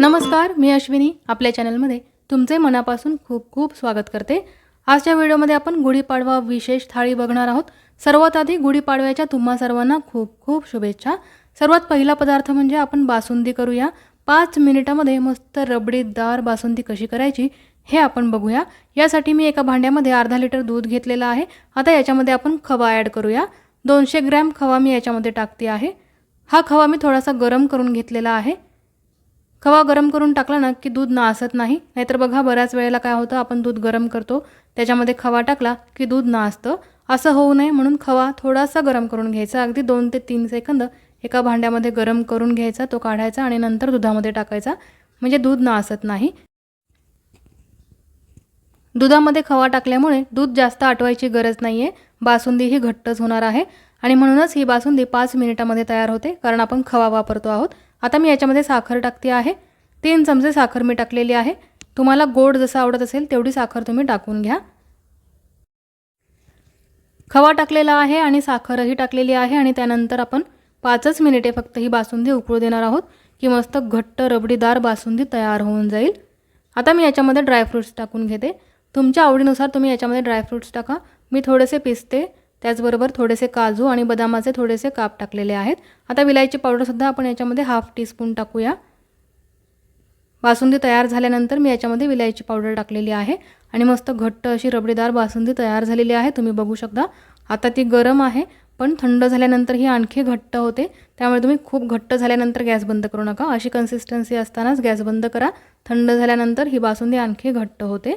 नमस्कार मी अश्विनी. आपल्या चॅनलमध्ये तुमचे मनापासून खूप खूप स्वागत करते. आजच्या व्हिडिओमध्ये आपण गुढीपाडवा विशेष थाळी बघणार आहोत. सर्वात आधी गुढीपाडव्याच्या तुम्हा सर्वांना खूप खूप शुभेच्छा. सर्वात पहिला पदार्थ म्हणजे आपण बासुंदी करूया. पाच मिनिटामध्ये मस्त रबडीदार बासुंदी कशी करायची हे आपण बघूया. यासाठी मी एका भांड्यामध्ये अर्धा लिटर दूध घेतलेलं आहे. आता याच्यामध्ये आपण खवा ॲड करूया. दोनशे ग्रॅम खवा मी याच्यामध्ये टाकते आहे. हा खवा मी थोडासा गरम करून घेतलेला आहे. खवा गरम करून टाकला ना की दूध नासत नाही नाहीतर बघा बऱ्याच वेळेला काय होतं आपण दूध गरम करतो त्याच्यामध्ये खवा टाकला की दूध नासतं. असं होऊ नये म्हणून खवा थोडासा गरम करून घ्यायचा अगदी दोन ते तीन सेकंद एका भांड्यामध्ये गरम करून घ्यायचा तो काढायचा आणि नंतर दुधामध्ये टाकायचा. म्हणजे दूध नासत नाही. दुधामध्ये खवा टाकल्यामुळे दूध जास्त आटवायची गरज नाही आहे बासुंदी ही घट्टच होणार आहे. आणि म्हणूनच ही बासुंदी पाच मिनिटामध्ये तयार होते कारण आपण खवा वापरतो आहोत. आता मी याच्यामध्ये साखर टाकते आहे. तीन चमचे साखर मी टाकलेली आहे. तुम्हाला गोड जसं आवडत असेल तेवढी साखर तुम्ही टाकून घ्या. खवा टाकलेला आहे आणि साखरही टाकलेली आहे आणि त्यानंतर आपण पाचच मिनिटे फक्त ही बासुंदी उकळू देणार आहोत की मस्त घट्ट रबडीदार बासुंदी तयार होऊन जाईल. आता मी याच्यामध्ये ड्रायफ्रूट्स टाकून घेते. तुमच्या आवडीनुसार तुम्ही याच्यामध्ये ड्रायफ्रूट्स टाका. मी थोडेसे पिस्ते त्याचबरोबर थोडेसे काजू आणि बदामाचे थोडेसे काप टाकलेले आहेत. आता विलायची पावडरसुद्धा आपण याच्यामध्ये हाफ टीस्पून टाकूया. बासुंदी तयार झाल्यानंतर मी याच्यामध्ये विलायची पावडर टाकलेली आहे. आणि मस्त घट्ट अशी रबडीदार बासुंदी तयार झालेली आहे. तुम्ही बघू शकता. आता ती गरम आहे पण थंड झाल्यानंतर ही आणखी घट्ट होते. त्यामुळे तुम्ही खूप घट्ट झाल्यानंतर गॅस बंद करू नका. अशी कन्सिस्टन्सी असतानाच गॅस बंद करा. थंड झाल्यानंतर ही बासुंदी आणखी घट्ट होते.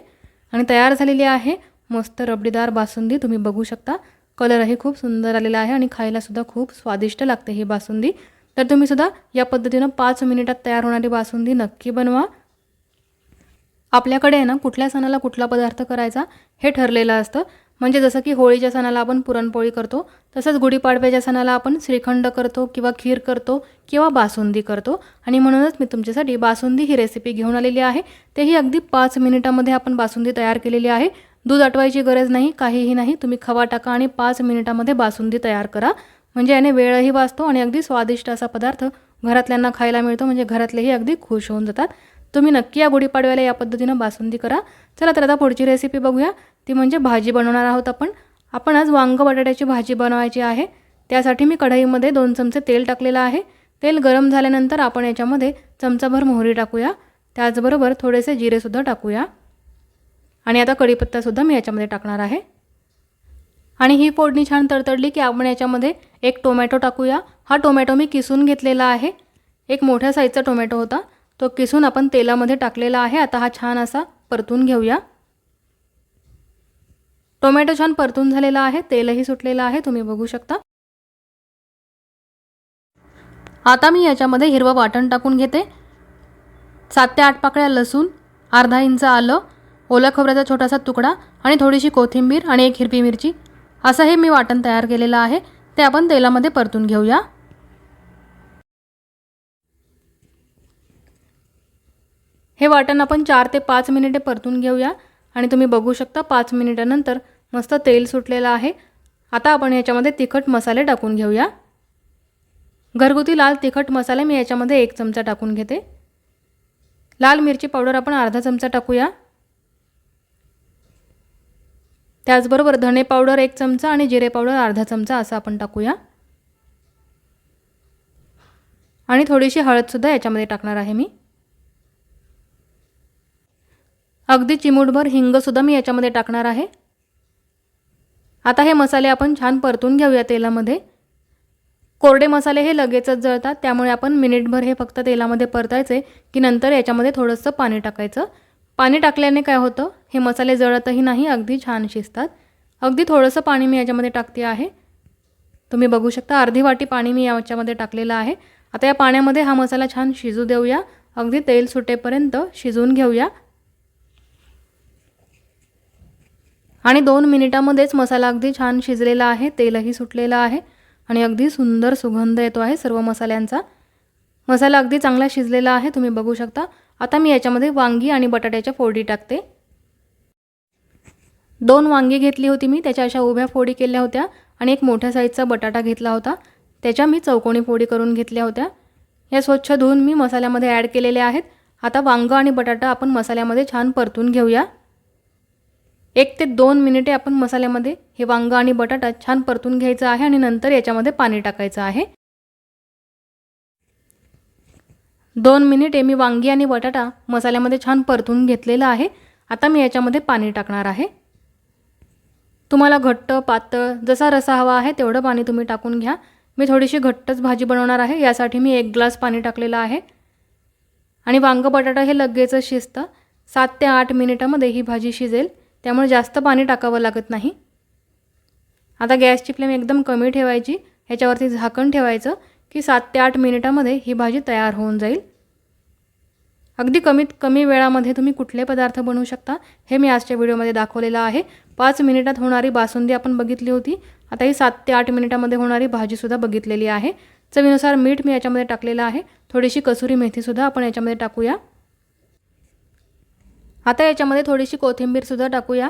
आणि तयार झालेली आहे. मस्त रबडीदार बासुंदी तुम्ही बघू शकता. कलरही खूप सुंदर आलेला आहे आणि खायलासुद्धा खूप स्वादिष्ट लागते ही बासुंदी. तर तुम्हीसुद्धा या पद्धतीनं पाच मिनिटात तयार होणारी बासुंदी नक्की बनवा. आपल्याकडे आहे ना कुठल्या सणाला कुठला पदार्थ करायचा हे ठरलेलं असतं. म्हणजे जसं की होळीच्या सणाला आपण पुरणपोळी करतो तसंच गुढीपाडव्याच्या सणाला आपण श्रीखंड करतो किंवा खीर करतो किंवा बासुंदी करतो. आणि म्हणूनच मी तुमच्यासाठी बासुंदी ही रेसिपी घेऊन आलेली आहे. तेही अगदी पाच मिनिटामध्ये आपण बासुंदी तयार केलेली आहे. दूध आटवायची गरज नाही काहीही नाही. तुम्ही खवा टाका आणि पाच मिनिटामध्ये बासुंदी तयार करा. म्हणजे याने वेळही वाचतो आणि अगदी स्वादिष्ट असा पदार्थ घरातल्यांना खायला मिळतो. म्हणजे घरातलेही अगदी खुश होऊन जातात. तुम्ही नक्की या गुढीपाडव्याला या पद्धतीनं बासुंदी करा. चला तर आता पुढची रेसिपी बघूया. ती म्हणजे भाजी बनवणार आहोत आपण. आपण आज वांग बटाट्याची भाजी बनवायची आहे. त्यासाठी मी कढईमध्ये दोन चमचे तेल टाकलेलं आहे. तेल गरम झाल्यानंतर आपण याच्यामध्ये चमचाभर मोहरी टाकूया. त्याचबरोबर थोडेसे जिरेसुद्धा टाकूया. आणि आता कढीपत्तासुद्धा मी याच्यामध्ये टाकणार आहे. आणि ही फोडणी छान तडतडली की आपण याच्यामध्ये एक टोमॅटो टाकूया. हा टोमॅटो मी किसून घेतलेला आहे. एक मोठ्या साईजचा टोमॅटो होता. तो किसून आपण तेलामध्ये टाकलेला आहे. आता हा छान असा परतून घेऊया. टोमॅटो छान परतून झालेला आहे. तेलही सुटलेलं आहे. तुम्ही बघू शकता. आता मी याच्यामध्ये हिरवं वाटण टाकून घेते. सात ते आठ पाकळ्या लसूण अर्धा इंच आलं. ओला खोबऱ्याचा छोटासा तुकडा आणि थोडीशी कोथिंबीर आणि एक हिरवी मिरची. असं हे मी वाटण तयार केलेलं आहे. ते आपण तेलामध्ये परतून घेऊया. हे वाटण आपण चार ते पाच मिनिटे परतून घेऊया. आणि तुम्ही बघू शकता पाच मिनिटानंतर मस्त तेल सुटलेलं आहे. आता आपण याच्यामध्ये तिखट मसाले टाकून घेऊया. घरगुती लाल तिखट मसाले मी याच्यामध्ये एक चमचा टाकून घेते. लाल मिरची पावडर आपण अर्धा चमचा टाकूया. त्याचबरोबर धणे पावडर एक चमचा आणि जिरे पावडर अर्धा चमचा असं आपण टाकूया. आणि थोडीशी हळदसुद्धा याच्यामध्ये टाकणार आहे मी. अगदी चिमूटभर हिंगसुद्धा मी याच्यामध्ये टाकणार आहे. आता हे मसाले आपण छान परतून घेऊया तेलामध्ये. कोरडे मसाले हे लगेचच जळतात त्यामुळे आपण मिनिटभर हे फक्त तेलामध्ये परतायचे की नंतर याच्यामध्ये थोडंसं पाणी टाकायचं. पाणी टाकल्याने काय होतं? हे मसाले जळतही नाही अगदी छान शिजतात. अगदी थोडंसं पाणी मी याच्यामध्ये टाकते आहे. तुम्ही बघू शकता अर्धी वाटी पाणी मी याच्यामध्ये टाकलेलं आहे. आता या पाण्यामध्ये हा मसाला छान शिजू देऊया. अगदी तेल सुटेपर्यंत शिजवून घेऊया. आणि दोन मिनिटामध्येच मसाला अगदी छान शिजलेला आहे तेलही सुटलेलं आहे. आणि अगदी सुंदर सुगंध येतो आहे सर्व मसाल्यांचा. मसाला अगदी चांगला शिजलेला आहे तुम्ही बघू शकता. आता मी याच्यामध्ये वांगी आणि बटाट्याच्या फोडी टाकते. दोन वांगी घेतली होती मी त्याच्या अशा उभ्या फोडी केल्या होत्या आणि एक मोठ्या साईजचा बटाटा घेतला होता. त्याच्या मी चौकोनी फोडी करून घेतल्या होत्या. या स्वच्छ धुवून मी मसाल्यामध्ये ॲड केलेल्या आहेत. आता वांगं आणि बटाटा आपण मसाल्यामध्ये छान परतून घेऊया. एक ते दोन मिनिटे आपण मसाल्यामध्ये हे वांगं आणि बटाटा छान परतून घ्यायचं आहे आणि नंतर याच्यामध्ये पाणी टाकायचं आहे. दोन मिनिटे मी वांगी आणि बटाटा मसाल्यामध्ये छान परतून घेतलेलं आहे. आता मी याच्यामध्ये पाणी टाकणार आहे. तुम्हाला घट्ट पातळ जसा रसा हवा आहे तेवढं पाणी तुम्ही टाकून घ्या. मी थोडीशी घट्टच भाजी बनवणार आहे. यासाठी मी एक ग्लास पाणी टाकलेलं आहे. आणि वांगं बटाटा हे लगेचच शिजतं. सात ते आठ मिनिटामध्ये ही भाजी शिजेल. त्यामुळे जास्त पाणी टाकावं लागत नाही. आता गॅसची फ्लेम एकदम कमी ठेवायची. ह्याच्यावरती झाकण ठेवायचं. की सात ते आठ मिनिटामध्ये ही भाजी तयार होऊन जाईल. अगदी कमीत कमी वेळामध्ये तुम्ही कुठले पदार्थ बनवू शकता हे मी आजच्या व्हिडिओमध्ये दाखवलेलं आहे. पाच मिनिटात होणारी बासुंदी आपण बघितली होती. आता ही सात ते आठ मिनिटामध्ये होणारी भाजीसुद्धा बघितलेली आहे. चवीनुसार मीठ मी याच्यामध्ये टाकलेलं आहे. थोडीशी कसुरी मेथीसुद्धा आपण याच्यामध्ये टाकूया. आता याच्यामध्ये थोडीशी कोथिंबीरसुद्धा टाकूया.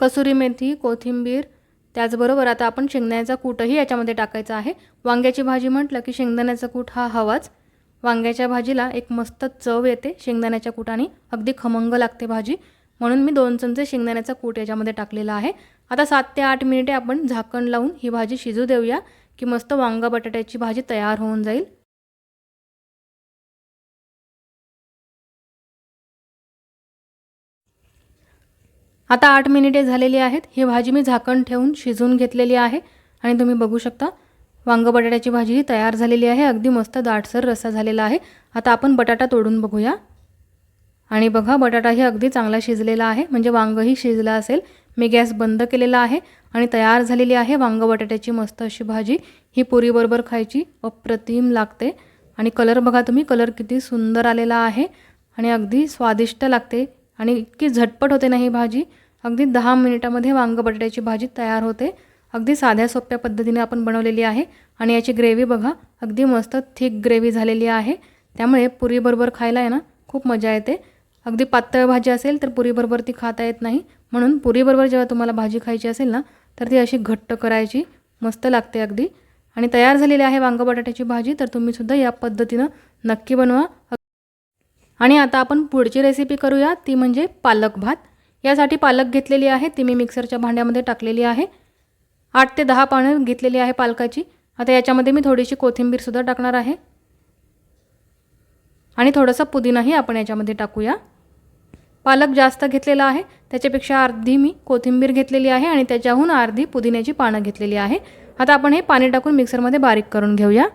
कसुरी मेथी कोथिंबीर त्याचबरोबर आता आपण शेंगदाण्याचा कूटही याच्यामध्ये टाकायचा आहे. वांग्याची भाजी म्हटलं की शेंगदाण्याचा कूट हा हवाच. वांग्याच्या भाजीला एक मस्त चव येते शेंगदाण्याच्या कुटाने. अगदी खमंग लागते भाजी. म्हणून मी दोन चमचे शेंगदाण्याचा कूट याच्यामध्ये टाकलेला आहे. आता सात ते आठ मिनिटे आपण झाकण लावून ही भाजी शिजू देऊया की मस्त वांगा बटाट्याची भाजी तयार होऊन जाईल. आता आठ मिनिटे झालेली आहेत. ही भाजी मी झाकण ठेवून शिजवून घेतलेली आहे. आणि तुम्ही बघू शकता वांग बटाट्याची भाजी ही तयार झालेली आहे. अगदी मस्त दाटसर रस्सा झालेला आहे. आता आपण बटाटा तोडून बघूया. आणि बघा बटाटाही अगदी चांगला शिजलेला आहे. म्हणजे वांगही शिजलं असेल. मी गॅस बंद केलेला आहे आणि तयार झालेली आहे वांग बटाट्याची मस्त अशी भाजी. ही पुरीबरोबर खायची अप्रतिम लागते. आणि कलर बघा तुम्ही कलर किती सुंदर आलेला आहे. आणि अगदी स्वादिष्ट लागते. आणि इतकी झटपट होते ना ही भाजी. अगदी दहा मिनिटामध्ये वांग बटाट्याची भाजी तयार होते. अगदी साध्या सोप्या पद्धतीने आपण बनवलेली आहे आणि याची ग्रेव्ही बघा. अगदी मस्त थिक ग्रेव्ही झालेली आहे. त्यामुळे पुरीबरोबर खायला आहे ना खूप मजा येते. अगदी पातळ भाजी असेल तर पुरीबरोबर ती खाता येत नाही. म्हणून पुरीबरोबर जेव्हा तुम्हाला भाजी खायची असेल ना तर ती अशी घट्ट करायची. मस्त लागते अगदी. आणि तयार झालेली आहे वांग बटाट्याची भाजी तर तुम्हीसुद्धा या पद्धतीनं नक्की बनवा. आणि आता आपण पुढची रेसिपी करूया. ती म्हणजे पालक भात. यासाठी पालक घेतलेली आहे. ती मी मिक्सरच्या भांड्यामध्ये टाकलेली आहे. आठ ते दहा पानं घेतलेली आहे पालकाची. आता याच्यामध्ये मी थोडीशी कोथिंबीरसुद्धा टाकणार आहे. आणि थोडंसं पुदिनाही आपण याच्यामध्ये टाकूया. पालक जास्त घेतलेला आहे. त्याच्यापेक्षा अर्धी मी कोथिंबीर घेतलेली आहे आणि त्याच्याहून अर्धी पुदिन्याची पानं घेतलेली आहे. आता आपण हे पाणी टाकून मिक्सरमध्ये बारीक करून घेऊया.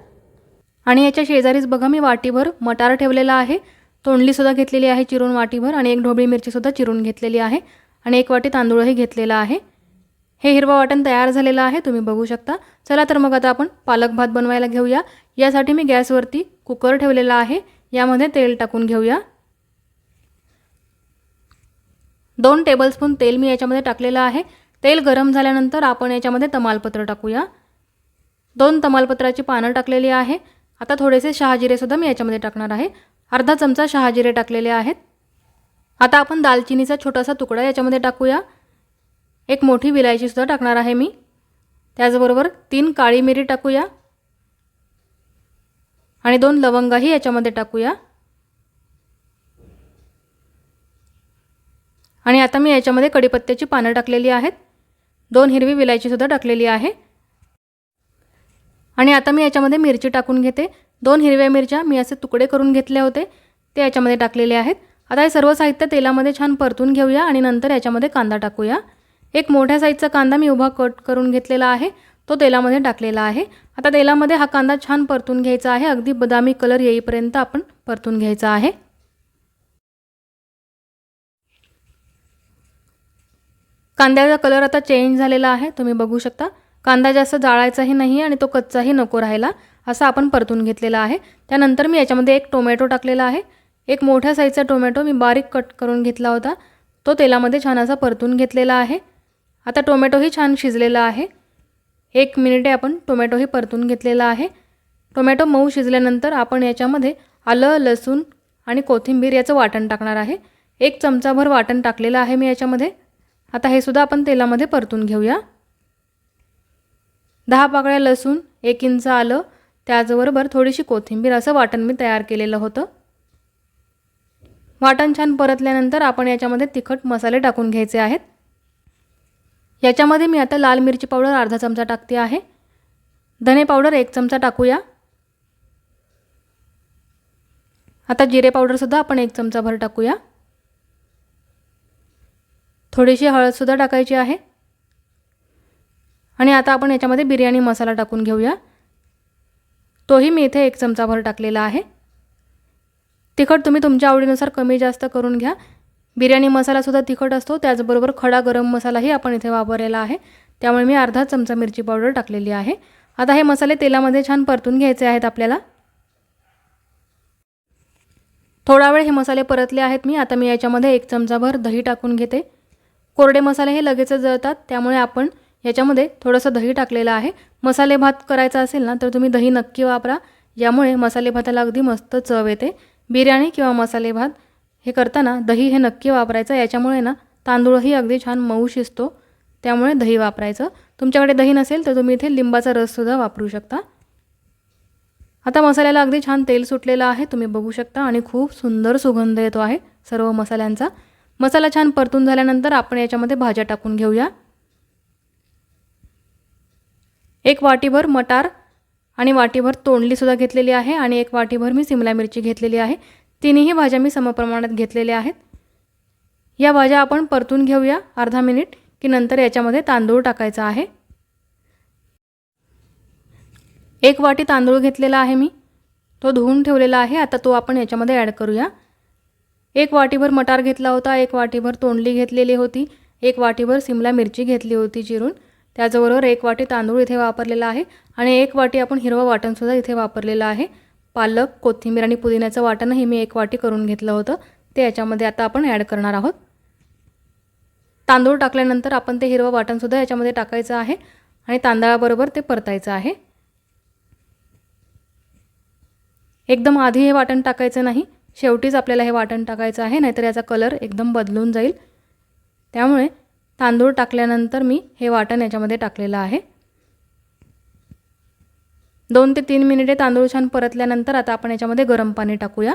आणि याच्या शेजारीच बघा मी वाटीभर मटार ठेवलेला आहे. तोंडलीसुद्धा घेतलेली आहे चिरून वाटीभर आणि एक ढोबळी मिरचीसुद्धा चिरून घेतलेली आहे आणि एक वाटी तांदूळही घेतलेला आहे. हे हिरवं वाटण तयार झालेलं आहे तुम्ही बघू शकता. चला तर मग आता आपण पालक भात बनवायला घेऊया. यासाठी मी गॅसवरती कुकर ठेवलेला आहे. यामध्ये तेल टाकून घेऊया. दोन टेबलस्पून तेल मी याच्यामध्ये टाकलेलं आहे. तेल गरम झाल्यानंतर आपण याच्यामध्ये तमालपत्र टाकूया. दोन तमालपत्राची पानं टाकलेली आहे. आता थोडेसे शहाजिरेसुद्धा मी याच्यामध्ये टाकणार आहे. अर्धा चमचा शहाजिरे टाकलेले आहेत. आता आपण दालचिनीचा छोटासा तुकडा याच्यामध्ये टाकूया. एक मोठी विलायचीसुद्धा टाकणार आहे मी. त्याचबरोबर तीन काळी मिरी टाकूया. आणि दोन लवंगाही याच्यामध्ये टाकूया. आणि आता मी याच्यामध्ये कडीपत्त्याची पानं टाकलेली आहेत. दोन हिरवी विलायचीसुद्धा टाकलेली आहे. आणि आता मी याच्यामध्ये मिरची टाकून घेते. दोन हिरव्या मिरच्या मी असे तुकडे करून घेतले होते ते याच्यामध्ये टाकलेले आहेत. आता हे सर्व साहित्य तेलामध्ये छान परतून घेऊया आणि नंतर याच्यामध्ये कांदा टाकूया. एक मोठ्या साईजचा कांदा मी उभा कट करून घेतलेला आहे तो तेलामध्ये टाकलेला आहे. आता तेलामध्ये हा कांदा छान परतून घ्यायचा आहे अगदी बदामी कलर येईपर्यंत आपण परतून घ्यायचा आहे. कांद्याचा कलर आता चेंज झालेला आहे तुम्ही बघू शकता. कांदा जास्त जाळायचाही नाही आणि तो कच्चाही नको राहिला. असा आपण परतून घेतलेला आहे. त्यानंतर मी याच्यामध्ये एक टोमॅटो टाकलेला आहे. एक मोठ्या साईजचा टोमॅटो मी बारीक कट करून घेतला होता. तो तेलामध्ये छान असा परतून घेतलेला आहे. आता टोमॅटोही छान शिजलेला आहे. एक मिनिटे आपण टोमॅटोही परतून घेतलेला आहे. टोमॅटो मऊ शिजल्यानंतर आपण याच्यामध्ये आलं लसूण आणि कोथिंबीर याचं वाटण टाकणार आहे. एक चमचाभर वाटण टाकलेलं आहे मी याच्यामध्ये. आता हे सुद्धा आपण तेलामध्ये परतून घेऊया. दहा पाकळ्या लसूण एक इंच आलं त्याचबरोबर थोडीशी कोथिंबीर असं वाटण मी तयार केलेलं होतं. वाटण छान परतल्यानंतर आपण याच्यामध्ये तिखट मसाले टाकून घ्यायचे आहेत. याच्यामध्ये मी आता लाल मिरची पावडर अर्धा चमचा टाकते आहे. धने पावडर एक चमचा टाकूया. आता जिरे पावडरसुद्धा आपण एक चमचाभर टाकूया. थोडीशी हळदसुद्धा टाकायची आहे. आणि आता आपण याच्यामध्ये बिर्याणी मसाला टाकून घेऊया. तोही मी इथे एक चमचाभर टाकलेला आहे. तिखट तुम्ही तुमच्या आवडीनुसार कमी जास्त करून घ्या. बिर्याणी मसालासुद्धा तिखट असतो त्याचबरोबर खडा गरम मसालाही आपण इथे वापरलेला आहे. त्यामुळे मी अर्धा चमचा मिरची पावडर टाकलेली आहे. आता हे मसाले तेलामध्ये छान परतून घ्यायचे आहेत आपल्याला. थोडा वेळ हे मसाले परतले आहेत मी आता मी याच्यामध्ये एक चमचाभर दही टाकून घेते. कोरडे मसाले हे लगेचच जळतात त्यामुळे आपण याच्यामध्ये थोडंसं दही टाकलेलं आहे. मसाले भात करायचा असेल ना तर तुम्ही दही नक्की वापरा. यामुळे मसाले भाताला अगदी मस्त चव येते. बिर्याणी किंवा मसाले भात हे करताना दही हे नक्की वापरायचं. याच्यामुळे ना तांदूळही अगदी छान मऊ शिजतो. त्यामुळे दही वापरायचं. तुमच्याकडे दही नसेल तर तुम्ही इथे लिंबाचा रससुद्धा वापरू शकता. आता मसाल्याला अगदी छान तेल सुटलेलं आहे. तुम्ही बघू शकता आणि खूप सुंदर सुगंध येतो आहे सर्व मसाल्यांचा. मसाला छान परतून झाल्यानंतर आपण याच्यामध्ये भाज्या टाकून घेऊया. एक वाटीभर मटार आणि वाटीभर तोंडलीसुद्धा घेतलेली आहे आणि एक वाटीभर मी सिमला मिरची घेतलेली आहे. तिन्ही भाज्या मी समप्रमाणात घेतलेल्या आहेत. या भाज्या आपण परतून घेऊया अर्धा मिनिट की नंतर याच्यामध्ये तांदूळ टाकायचा आहे. एक वाटी तांदूळ घेतलेला आहे मी. तो धुवून ठेवलेला आहे. आता तो आपण याच्यामध्ये ॲड करूया. एक वाटीभर मटार घेतला होता. एक वाटीभर तोंडली घेतलेली होती. एक वाटीभर सिमला मिरची घेतली होती चिरून. त्याचबरोबर एक वाटी तांदूळ इथे वापरलेला आहे आणि एक वाटी आपण हिरवं वाटणसुद्धा इथे वापरलेलं आहे. पालक कोथिंबीर आणि पुदिन्याचं वाटणही मी एक वाटी करून घेतलं होतं. ते याच्यामध्ये आता आपण ॲड करणार आहोत. तांदूळ टाकल्यानंतर आपण ते हिरवं वाटणसुद्धा याच्यामध्ये टाकायचं आहे आणि तांदळाबरोबर ते परतायचं आहे. एकदम आधी हे वाटण टाकायचं नाही शेवटीच आपल्याला हे वाटण टाकायचं आहे नाहीतर याचा कलर एकदम बदलून जाईल. त्यामुळे तांदूळ टाकल्यानंतर मी हे वाटण याच्यामध्ये टाकलेलं आहे. दोन ते तीन मिनिटे तांदूळ छान परतल्यानंतर आता आपण याच्यामध्ये गरम पाणी टाकूया.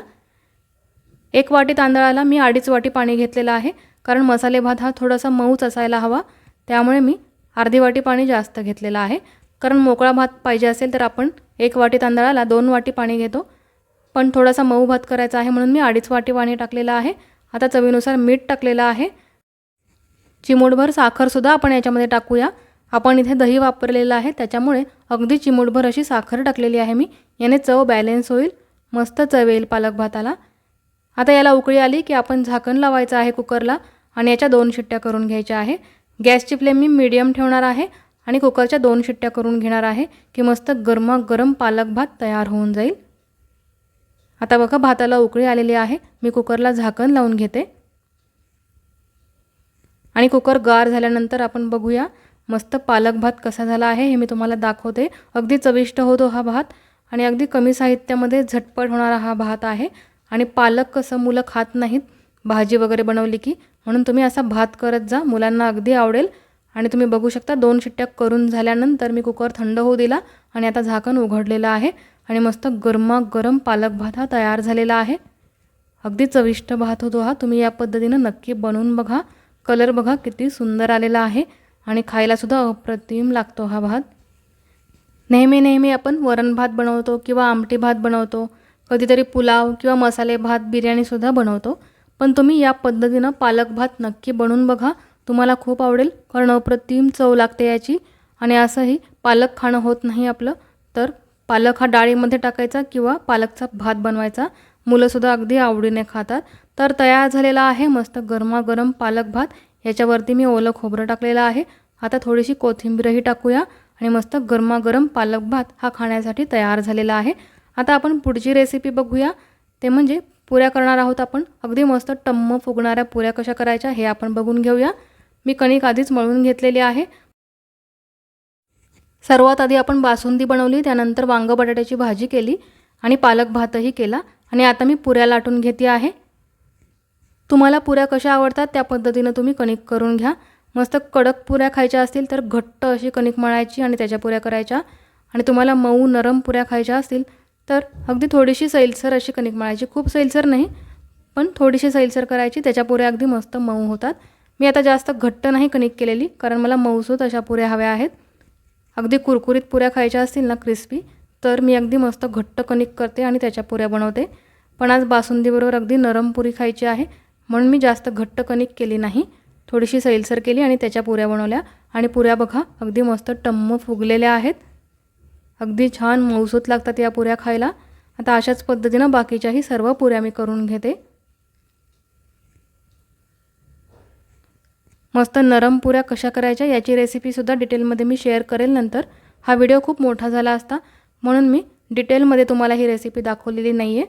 एक वाटी तांदळाला मी अडीच वाटी पाणी घेतलेलं आहे कारण मसाले भात हा थोडासा मऊच असायला हवा. त्यामुळे मी अर्धी वाटी पाणी जास्त घेतलेलं आहे. कारण मोकळा भात पाहिजे असेल तर आपण एक वाटी तांदळाला दोन वाटी पाणी घेतो. पण थोडासा मऊ भात करायचा आहे म्हणून मी अडीच वाटी पाणी टाकलेलं आहे. आता चवीनुसार मीठ टाकलेलं आहे. चिमूटभर साखरसुद्धा आपण याच्यामध्ये टाकूया. आपण इथे दही वापरलेलं आहे त्याच्यामुळे अगदी चिमूटभर अशी साखर टाकलेली आहे मी. याने चव बॅलेन्स होईल मस्त चव येईल पालक भाताला आता याला उकळी आली की आपण झाकण लावायचं आहे कुकरला आणि याच्या दोन शिट्ट्या करून घ्यायच्या आहे. गॅसची फ्लेम मी मीडियम ठेवणार आहे आणि कुकरच्या दोन शिट्ट्या करून घेणार आहे की मस्त गरमागरम पालक भात तयार होऊन जाईल. आता बघा भाताला उकळी आलेली आहे. मी कुकरला झाकण लावून घेते. आणि कुकर गार झाल्यानंतर आपण बघूया मस्त पालक भात कसा झाला आहे हे मी तुम्हाला दाखवते. अगदी चविष्ट होतो हा भात आणि अगदी कमी साहित्यामध्ये झटपट होणारा हा भात आहे. आणि पालक कसं मुलं खात नाहीत भाजी वगैरे बनवली की म्हणून तुम्ही असा भात करत जा मुलांना अगदी आवडेल. आणि तुम्ही बघू शकता दोन शिट्ट्या करून झाल्यानंतर मी कुकर थंड होऊ दिला आणि आता झाकण उघडलेलं आहे आणि मस्त गरमागरम पालक भात हा तयार झालेला आहे. अगदी चविष्ट भात होतो हा तुम्ही या पद्धतीनं नक्की बनवून बघा. कलर बघा किती सुंदर आलेला आहे. आणि खायलासुद्धा अप्रतिम लागतो हा भात. नेहमी नेहमी आपण वरण भात बनवतो किंवा आमटी भात बनवतो. कधीतरी पुलाव किंवा मसाले भात बिर्याणीसुद्धा बनवतो. पण तुम्ही या पद्धतीनं पालक भात नक्की बनवून बघा. तुम्हाला खूप आवडेल. कारण अप्रतिम चव लागते याची. आणि असंही पालक खाणं होत नाही आपलं. तर पालक हा डाळीमध्ये टाकायचा किंवा पालकचा भात बनवायचा. मुलंसुद्धा अगदी आवडीने खातात. तर तयार झालेला आहे मस्त गरमागरम पालक भात. याच्यावरती मी ओलं खोबरं टाकलेलं आहे. आता थोडीशी कोथिंबीरही टाकूया आणि मस्त गरमागरम पालक भात हा खाण्यासाठी तयार झालेला आहे. आता आपण पुढची रेसिपी बघूया. ते म्हणजे पुऱ्या करणार आहोत आपण. अगदी मस्त टम्म फुगणाऱ्या पुऱ्या कशा करायच्या हे आपण बघून घेऊया. मी कणिक आधीच मळून घेतलेली आहे. सर्वात आधी आपण बासुंदी बनवली त्यानंतर वांग बटाट्याची भाजी केली आणि पालक भातही केला. आणि आता मी पुऱ्या लाटून घेते आहे. तुम्हाला पुऱ्या कशा आवडतात त्या पद्धतीनं तुम्ही कणिक करून घ्या. मस्त कडक पुऱ्या खायच्या असतील तर घट्ट अशी कणिक मळायची आणि त्याच्या पुऱ्या करायच्या. आणि तुम्हाला मऊ नरम पुऱ्या खायच्या असतील तर अगदी थोडीशी सैलसर अशी कणिक मळायची. खूप सैलसर नाही पण थोडीशी सैलसर करायची. त्याच्या पुऱ्या अगदी मस्त मऊ होतात. मी आता जास्त घट्ट नाही कणिक केलेली कारण मला मऊसूत अशा पुऱ्या हव्या आहेत. अगदी कुरकुरीत पुऱ्या खायच्या असतील ना क्रिस्पी तर मी अगदी मस्त घट्ट कणिक करते आणि त्याच्या पुऱ्या बनवते. पण आज बासुंदीबरोबर अगदी नरम पुरी खायची आहे. म्हणून मी जास्त घट्ट कणिक केली नाही. थोडीशी सैलसर केली आणि त्याच्या पुऱ्या बनवल्या. आणि पुऱ्या बघा अगदी मस्त टम्म फुगलेल्या आहेत. अगदी छान मऊसूत लागतात या पुऱ्या खायला. आता अशाच पद्धतीनं बाकीच्याही सर्व पुऱ्या मी करून घेते. मस्त नरम पुऱ्या कशा करायच्या याची रेसिपीसुद्धा डिटेलमध्ये मी शेअर करेल नंतर. हा व्हिडिओ खूप मोठा झाला असता म्हणून मी डिटेलमध्ये तुम्हाला ही रेसिपी दाखवलेली नाही आहे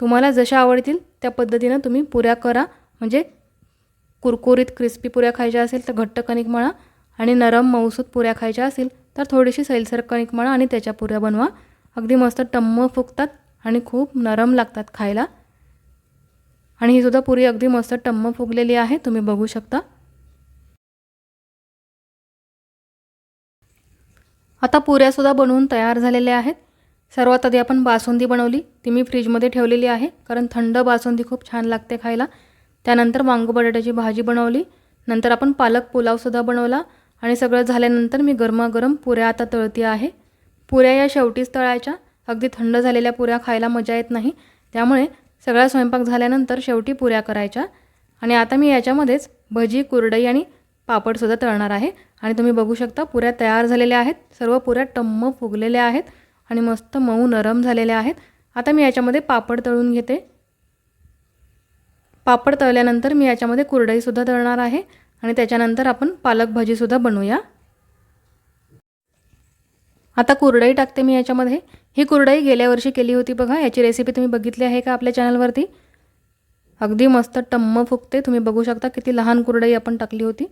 तुम्हाला जशा आवडतील त्या पद्धतीनं तुम्ही पुऱ्या करा. म्हणजे कुरकुरीत क्रिस्पी पुऱ्या खायच्या असेल तर घट्ट कणिक मळा आणि नरम मऊसूत पुऱ्या खायच्या असेल तर थोडीशी सैलसर कणिक मळा आणि त्याच्या पुऱ्या बनवा. अगदी मस्त टम्म फुगतात आणि खूप नरम लागतात खायला. आणि ही सुद्धा पुरी अगदी मस्त टम्म फुगलेली आहे तुम्ही बघू शकता. आता पुऱ्यासुद्धा बनवून तयार झालेल्या आहेत. सर्वात आधी आपण बासुंदी बनवली. ती मी फ्रीजमध्ये ठेवलेली आहे. कारण थंड बासुंदी खूप छान लागते खायला. त्यानंतर वांगू बटाट्याची भाजी बनवली. नंतर आपण पालक पुलावसुद्धा बनवला. आणि सगळं झाल्यानंतर मी गरमागरम पुऱ्या आता तळती आहे. पुऱ्या या शेवटीच तळायच्या. अगदी थंड झालेल्या पुऱ्या खायला मजा येत नाही. त्यामुळे सगळा स्वयंपाक झाल्यानंतर शेवटी पुऱ्या करायच्या. आणि आता मी याच्यामध्येच भजी कुरडई आणि पापडसुद्धा तळणार आहे. आणि तुम्ही बघू शकता पुऱ्या तयार झालेल्या आहेत. सर्व पुऱ्या टम्म फुगलेल्या आहेत. आणि मस्त मऊ नरम झालेले आहेत. आता मी याच्यामध्ये पापड तळून घेते. पापड तळल्यानंतर मी याच्यामध्ये कुरडईसुद्धा तळणार आहे. आणि त्याच्यानंतर आपण पालक भाजीसुद्धा बनवूया. आता कुरडई टाकते मी याच्यामध्ये. ही कुरडई गेल्या वर्षी केली होती बघा. याची रेसिपी तुम्ही बघितली आहे का आपल्या चॅनलवरती अगदी मस्त टम्म फुगते. तुम्ही बघू शकता किती लहान कुरडई आपण टाकली होती.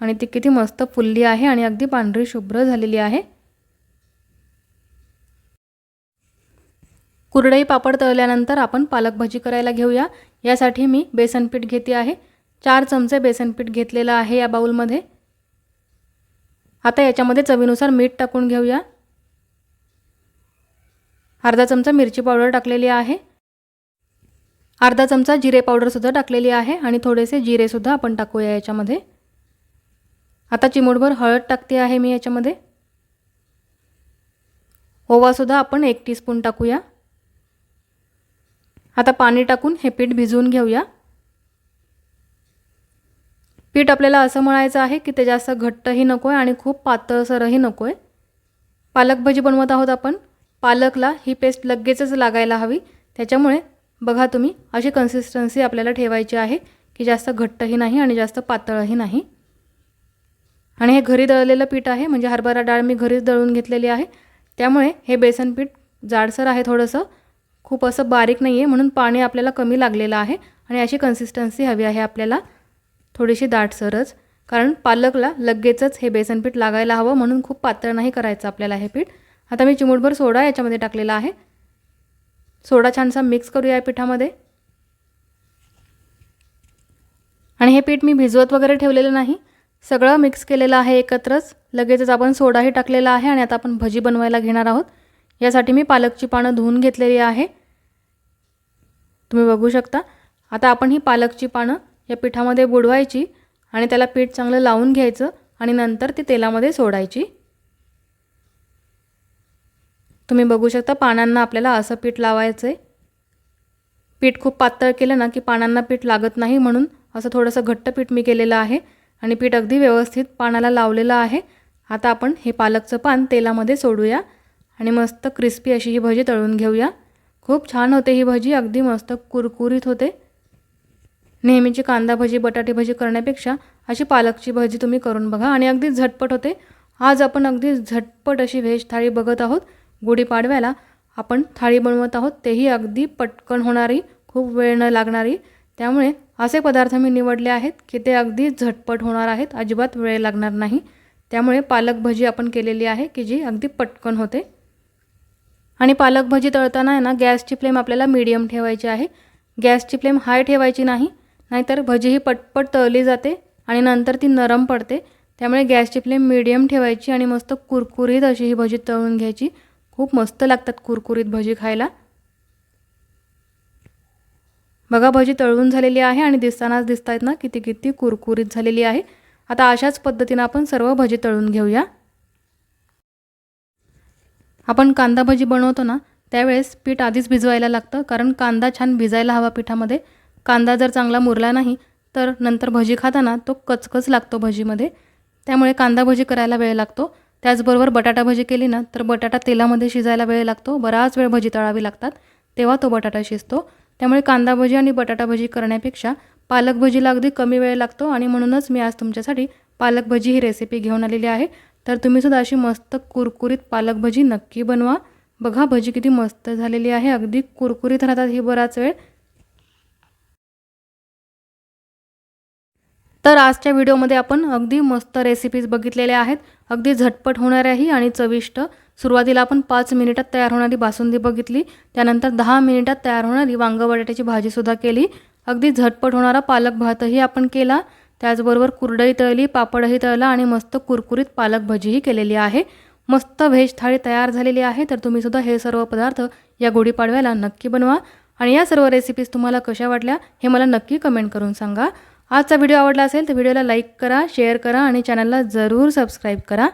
आणि ती किती मस्त फुलली आहे आणि अगदी पांढरी शुभ्र झालेली आहे. कुरडई पापड तळल्यानंतर आपण पालक भाजी करायला घेऊया. यासाठी मी बेसन पीठ घेते आहे. चार चमचे बेसन पीठ घेतलेलं आहे या बाऊलमध्ये आता याच्यामध्ये चवीनुसार मीठ टाकून घेऊया. अर्धा चमचा मिरची पावडर टाकलेली आहे. अर्धा चमचा जिरे पावडरसुद्धा टाकलेली आहे आणि थोडेसे जिरेसुद्धा आपण टाकूया याच्यामध्ये. आता चिमूटभर हळद टाकते आहे मी याच्यामध्ये. ओवासुद्धा आपण एक टीस्पून टाकूया. आता पाणी टाकून हे पीठ भिजवून घेऊया. पीठ आपल्याला असं म्हणायचं आहे की ते जास्त घट्टही नको आहे आणि खूप पातळसरही नको आहे पालक भजी बनवत आहोत आपण. पालकला ही पेस्ट लगेचच लागायला हवी. त्याच्यामुळे बघा तुम्ही अशी कन्सिस्टन्सी आपल्याला ठेवायची आहे की जास्त घट्टही नाही आणि जास्त पातळही नाही. आणि हे घरी दळलेलं पीठ आहे म्हणजे हरभरा डाळ मी घरीच दळून घेतलेली आहे. त्यामुळे हे बेसन पीठ जाडसर आहे थोडंसं. खूप असं बारीक नाही आहे म्हणून पाणी आपल्याला कमी लागलेलं आहे आणि अशी कन्सिस्टन्सी हवी आहे आपल्याला. थोडीशी दाटसरच कारण पालकला लगेचच हे बेसन पीठ लागायला हवं म्हणून खूप पातळ नाही करायचं आपल्याला हे पीठ. आता मी चिमूटभर सोडा याच्यामध्ये टाकलेला आहे. सोडा छानसा मिक्स करूया या पिठामध्ये. आणि हे पीठ मी भिजवत वगैरे ठेवलेलं नाही. सगळं मिक्स केलेलं आहे एकत्रच. लगेचच आपण सोडाही टाकलेला आहे आणि आता आपण भजी बनवायला घेणार आहोत. यासाठी मी पालकची पानं धुवून घेतलेली आहे. तुम्ही बघू शकता. आता आपण ही पालकची पानं या पिठामध्ये बुडवायची आणि त्याला पीठ चांगलं लावून घ्यायचं आणि नंतर ती तेलामध्ये सोडायची. तुम्ही बघू शकता पानांना आपल्याला असं पीठ लावायचं आहे पीठ खूप पातळ केलं ना की पानांना पीठ लागत नाही म्हणून असं थोडंसं घट्ट पीठ मी केलेलं आहे आणि पीठ अगदी व्यवस्थित पानाला लावलेलं आहे. आता आपण हे पालकचं पान तेलामध्ये सोडूया. आणि मस्त क्रिस्पी अशी ही भजी तळून घेऊया. खूप छान होते ही भजी अगदी मस्त कुरकुरीत होते. नेहमीची कांदा भजी बटाटे भजी करण्यापेक्षा अशी पालकची भजी तुम्ही करून बघा. आणि अगदी झटपट होते. आज आपण अगदी झटपट अशी व्हेज थाळी बघत आहोत. गुढीपाडव्याला आपण थाळी बनवत आहोत. तेही अगदी पटकन होणारी खूप वेळ न लागणारी. त्यामुळे असे पदार्थ मी निवडले आहेत की ते अगदी झटपट होणार आहेत. अजिबात वेळ लागणार नाही. त्यामुळे पालक भजी आपण केलेली आहे की जी अगदी पटकन होते. आणि पालक भजी तळताना आहे ना गॅसची फ्लेम आपल्याला मीडियम ठेवायची आहे. गॅसची फ्लेम हाय ठेवायची नाही नाहीतर भजी ही पटपट तळली जाते आणि नंतर ती नरम पडते. त्यामुळे गॅसची फ्लेम मीडियम ठेवायची आणि मस्त कुरकुरीत अशी ही भजी तळून घ्यायची. खूप मस्त लागतात कुरकुरीत भजी खायला. बघा भजी तळून झालेली आहे आणि दिसतानाच दिसत आहेत ना किती किती कुरकुरीत झालेली आहे. आता अशाच पद्धतीनं आपण सर्व भजी तळून घेऊया. आपण कांदा भजी बनवतो ना त्यावेळेस पीठ आधीच भिजवायला लागतं कारण कांदा छान भिजायला हवा पिठामध्ये. कांदा जर चांगला मुरला नाही तर नंतर भजी खाताना तो कचकच लागतो भजीमध्ये. त्यामुळे कांदा भजी करायला वेळ लागतो. त्याचबरोबर बटाटा भजी केली ना तर बटाटा तेलामध्ये शिजायला वेळ लागतो. बराच वेळ भजी तळावी लागतात तेव्हा तो बटाटा शिजतो. त्यामुळे कांदा भजी आणि बटाटा भजी करण्यापेक्षा पालक भजीला अगदी कमी वेळ लागतो आणि म्हणूनच मी आज तुमच्यासाठी पालक भजी ही रेसिपी घेऊन आलेली आहे. तर तुम्हीसुद्धा अशी मस्त कुरकुरीत पालक भजी नक्की बनवा. बघा भजी किती मस्त झालेली आहे. अगदी कुरकुरीत राहतात ही बराच वेळ. तर आजच्या व्हिडिओमध्ये आपण अगदी मस्त रेसिपीज बघितलेल्या आहेत. अगदी झटपट होणाऱ्याही आणि चविष्ट. सुरुवातीला आपण पाच मिनिटात तयार होणारी बासुंदी बघितली. त्यानंतर दहा मिनिटात तयार होणारी वांग बटाट्याची भाजीसुद्धा केली. अगदी झटपट होणारा पालक भातही आपण केला. त्याचबरोबर कुरडई तळली पापडही तळला आणि मस्त कुरकुरीत पालक भजीही केलेली आहे. मस्त व्हेज थाळी तयार झालेली आहे तर तुम्हीसुद्धा हे सर्व पदार्थ या गुढीपाडव्याला नक्की बनवा. आणि या सर्व रेसिपीज तुम्हाला कशा वाटल्या हे मला नक्की कमेंट करून सांगा. आजचा व्हिडिओ आवडला असेल तर व्हिडिओला लाईक करा शेअर करा आणि चॅनलला जरूर सबस्क्राईब करा.